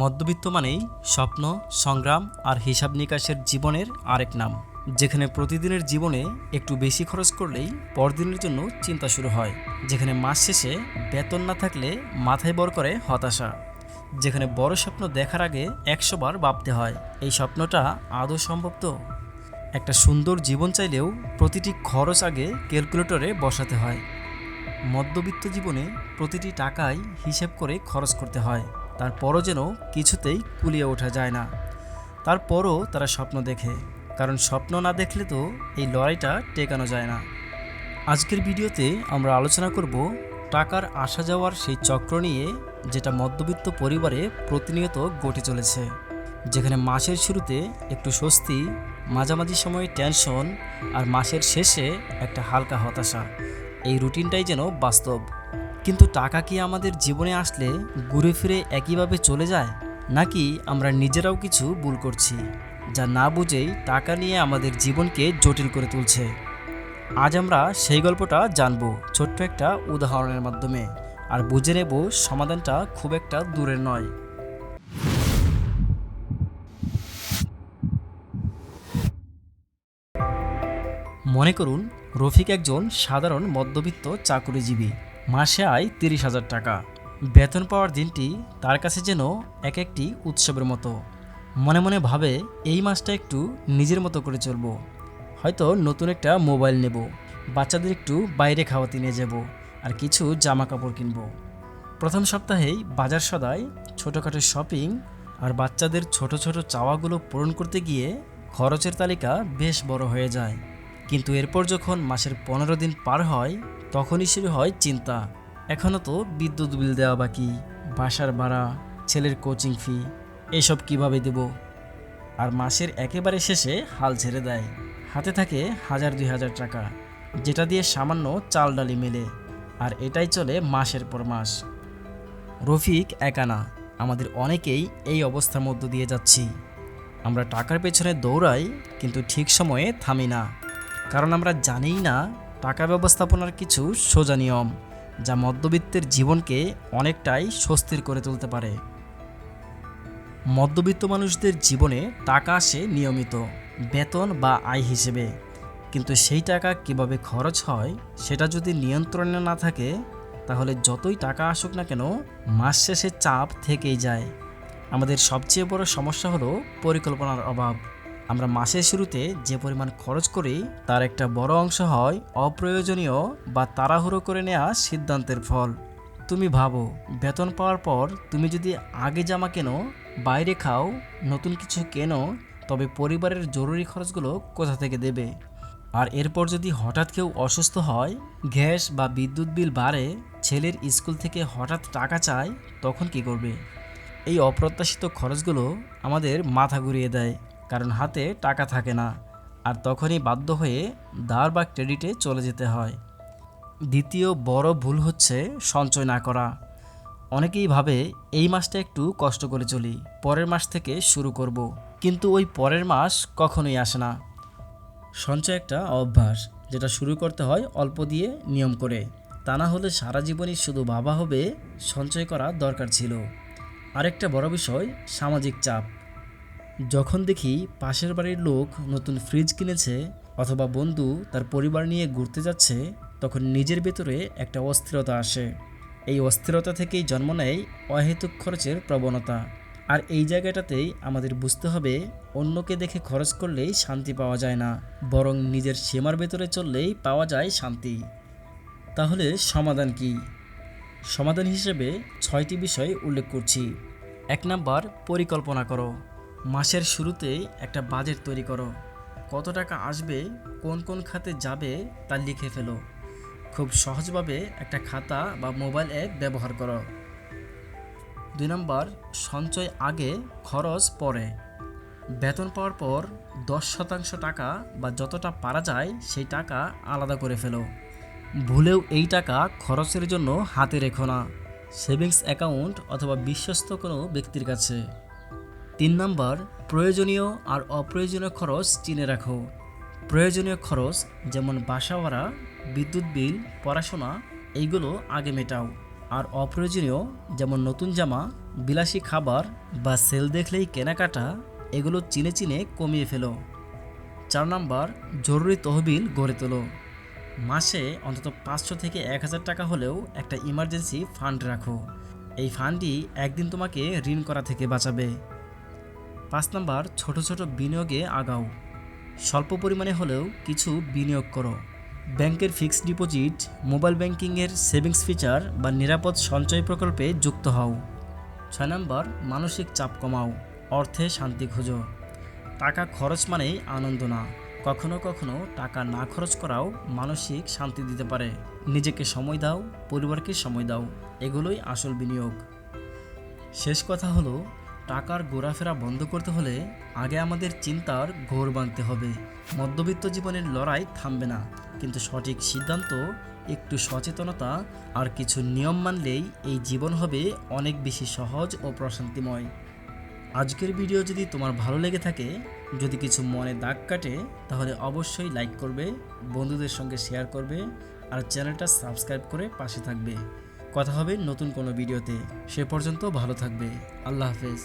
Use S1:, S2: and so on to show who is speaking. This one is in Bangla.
S1: মধ্যবিত্ত মানেই স্বপ্ন, সংগ্রাম আর হিসাব নিকাশের জীবনের আরেক নাম, যেখানে প্রতিদিনের জীবনে একটু বেশি খরচ করলেই পরদিনের জন্য চিন্তা শুরু হয়, যেখানে মাস শেষে বেতন না থাকলে মাথায় বর করে হতাশা, যেখানে বড় স্বপ্ন দেখার আগে একশো বার ভাবতে হয়, এই স্বপ্নটা আদৌ সম্ভব তো? একটা সুন্দর জীবন চাইলেও প্রতিটি খরচ আগে ক্যালকুলেটরে বসাতে হয়, মধ্যবিত্ত জীবনে প্রতিটি টাকাই হিসেব করে খরচ করতে হয় তারপরও যেন কিছুতেই কুলিয়ে ওঠা যায় না। তারপরও তারা স্বপ্ন দেখে, কারণ স্বপ্ন না দেখলে তো এই লড়াইটা টেকানো যায় না। আজকের ভিডিওতে আমরা আলোচনা করব টাকার আসা যাওয়ার সেই চক্র নিয়ে, যেটা মধ্যবিত্ত পরিবারে প্রতিনিয়ত ঘটে চলেছে, যেখানে মাসের শুরুতে একটু স্বস্তি, মাঝামাঝি সময়ে টেনশন, আর মাসের শেষে একটা হালকা হতাশা। এই রুটিনটাই যেন বাস্তব। কিন্তু টাকা কি আমাদের জীবনে আসলে ঘুরে ফিরে একইভাবে চলে যায়? নাকি আমরা নিজেরাও কিছু ভুল করছি, যা না বুঝেই টাকা নিয়ে আমাদের জীবনকে জটিল করে তুলছে? আজ আমরা সেই গল্পটা জানব ছোট্ট একটা উদাহরণের মাধ্যমে, আর বুঝে নেব সমাধানটা খুব একটা দূরের নয়। মনে করুন, রফিক একজন সাধারণ মধ্যবিত্ত চাকুরিজীবী। মাসে আয় তিরিশ হাজার টাকা। বেতন পাওয়ার দিনটি তার কাছে যেন এক একটি উৎসবের মতো। মনে মনে ভাবে, এই মাসটা একটু নিজের মতো করে চলবো। হয়তো নতুন একটা মোবাইল নেব। বাচ্চাদের একটু বাইরে খাওয়াতে নিয়ে যাব আর কিছু জামা কাপড় কিনবো। প্রথম সপ্তাহেই বাজার সদায় ছোটোখাটো শপিং আর বাচ্চাদের ছোট ছোট চাওয়াগুলো পূরণ করতে গিয়ে খরচের তালিকা বেশ বড় হয়ে যায়। কিন্তু এরপর যখন মাসের পনেরো দিন পার হয়, তখনই শুরু হয় চিন্তা। এখনও তো বিদ্যুৎ বিল দেওয়া বাকি, বাসার ভাড়া, ছেলের কোচিং ফি এসব কীভাবে দেব? আর মাসের একেবারে শেষে হাল ছেড়ে দেয়। হাতে থাকে হাজার দুই হাজার টাকা, যেটা দিয়ে সামান্য চাল ডালি মেলে, আর এটাই চলে মাসের পর মাস। রফিক একা না, আমাদের অনেকেই এই অবস্থার মধ্য দিয়ে যাচ্ছি। আমরা টাকার পেছনে দৌড়াই, কিন্তু ঠিক সময়ে থামি না। কারণ আমরা জানিই না, টাকা ব্যবস্থাপনার কিছু সোজা নিয়ম, যা মধ্যবিত্তের জীবনকে অনেকটাই স্বস্তির করে তুলতে পারে। মধ্যবিত্ত মানুষদের জীবনে টাকা আসে নিয়মিত, বেতন বা আয় হিসেবে। কিন্তু সেই টাকা কীভাবে খরচ হয়, সেটা যদি নিয়ন্ত্রণে না থাকে, তাহলে যতই টাকা আসুক না কেন, মাস শেষে চাপ থেকেই যায়। আমাদের সবচেয়ে বড় সমস্যা হলো পরিকল্পনার অভাব। আমরা মাসের শুরুতে যে পরিমাণ খরচ করি, তার একটা বড় অংশ হয় অপ্রয়োজনীয় বা তাড়াহুড়ো করে নেওয়া সিদ্ধান্তের ফল। তুমি ভাবো, বেতন পাওয়ার পর তুমি যদি আগে জামা কেনো, বাইরে খাও, নতুন কিছু কেনো, তবে পরিবারের জরুরি খরচগুলো কোথা থেকে দেবে? আর এরপর যদি হঠাৎ কেউ অসুস্থ হয়, গ্যাস বা বিদ্যুৎ বিল বাড়ে, ছেলের স্কুল থেকে হঠাৎ টাকা চায়, তখন কি করবে? এই অপ্রত্যাশিত খরচগুলো আমাদের মাথা ঘুরিয়ে দেয়। কারণ হাতে টাকা থাকে না। আর তখনই বাধ্য হয়ে ধার বা ক্রেডিটে চলে যেতে হয়। দ্বিতীয় বড় ভুল হচ্ছে সঞ্চয় না করা। অনেকেই ভাবে এই মাসটা একটু কষ্ট করে চলি, পরের মাস থেকে শুরু করব। কিন্তু ওই পরের মাস কখনোই আসে না। সঞ্চয় একটা অভ্যাস, যেটা শুরু করতে হয় অল্প দিয়ে নিয়ম করে। তা না হলে সারা জীবনই শুধু ভাবা হবে সঞ্চয় করা দরকার ছিল। আরেকটা বড় বিষয় সামাজিক চাপ। যখন দেখি পাশের বাড়ির লোক নতুন ফ্রিজ কিনেছে অথবা বন্ধু তার পরিবার নিয়ে ঘুরতে যাচ্ছে, তখন নিজের ভেতরে একটা অস্থিরতা আসে। এই অস্থিরতা থেকেই জন্ম নেয় অহেতুক খরচের প্রবণতা। আর এই জায়গাটাতেই আমাদের বুঝতে হবে অন্যকে দেখে খরচ করলেই শান্তি পাওয়া যায় না, বরং নিজের সীমার ভেতরে চললেই পাওয়া যায় শান্তি। তাহলে সমাধান কি? সমাধান হিসেবে ছয়টি বিষয় উল্লেখ করছি। এক নাম্বার, পরিকল্পনা করো। মাসের শুরুতেই একটা বাজেট তৈরি করো। কত টাকা আসবে, কোন কোন খাতে যাবে তা লিখে ফেলো। খুব সহজভাবে একটা খাতা বা মোবাইল অ্যাপ ব্যবহার করো। দুই নম্বর, সঞ্চয় আগে খরচ পরে। বেতন পাওয়ার পর দশ শতাংশ টাকা বা যতটা পারা যায় সেই টাকা আলাদা করে ফেলো। ভুলেও এই টাকা খরচের জন্য হাতে রেখো না। সেভিংস অ্যাকাউন্ট অথবা বিশ্বস্ত কোনো ব্যক্তির কাছে। তিন নম্বর, প্রয়োজনীয় আর অপ্রয়োজনীয় খরচ চিনে রাখো। প্রয়োজনীয় খরচ যেমন বাসা ভাড়া, বিদ্যুৎ বিল, পড়াশোনা, এইগুলো আগে মেটাও। আর অপ্রয়োজনীয় যেমন নতুন জামা, বিলাসী খাবার বা সেল দেখলেই কেনাকাটা, এগুলো চিনে চিনে কমিয়ে ফেলো। চার নাম্বার, জরুরি তহবিল গড়ে তোলো। মাসে অন্তত পাঁচশো থেকে এক হাজার টাকা হলেও একটা ইমার্জেন্সি ফান্ড রাখো। এই ফান্ডই একদিন তোমাকে ঋণ করা থেকে বাঁচাবে। পাঁচ নাম্বার, ছোট ছোট বিনিয়োগে আগাও। স্বল্প পরিমাণে হলেও কিছু বিনিয়োগ করো। ব্যাংকের ফিক্সড ডিপোজিট, মোবাইল ব্যাংকিংয়ের সেভিংস ফিচার বা নিরাপদ সঞ্চয় প্রকল্পে যুক্ত হও। ছয় নম্বর, মানসিক চাপ কমাও। অর্থে শান্তি খোঁজো। টাকা খরচ মানেই আনন্দ না। কখনো কখনো টাকা না খরচ করাও মানসিক শান্তি দিতে পারে। নিজেকে সময় দাও, পরিবারকে সময় দাও। এগুলোই আসল বিনিয়োগ। শেষ কথা হলো টাকার ঘোরাফেরা বন্ধ করতে হলে আগে আমাদের চিন্তার ঘোর বাঁধতে হবে। মধ্যবিত্ত জীবনের লড়াই থামবে না। কিন্তু সঠিক সিদ্ধান্ত, একটু সচেতনতা আর কিছু নিয়ম মানলেই এই জীবন হবে অনেক বেশি সহজ ও প্রশান্তিময়। আজকের ভিডিও যদি তোমার ভালো লেগে থাকে, যদি কিছু মনে দাগ কাটে, তাহলে অবশ্যই লাইক করবে, বন্ধুদের সঙ্গে শেয়ার করবে আর চ্যানেলটা সাবস্ক্রাইব করে পাশে থাকবে। কথা হবে নতুন কোনো ভিডিওতে। সে পর্যন্ত ভালো থাকবে। আল্লাহ হাফেজ।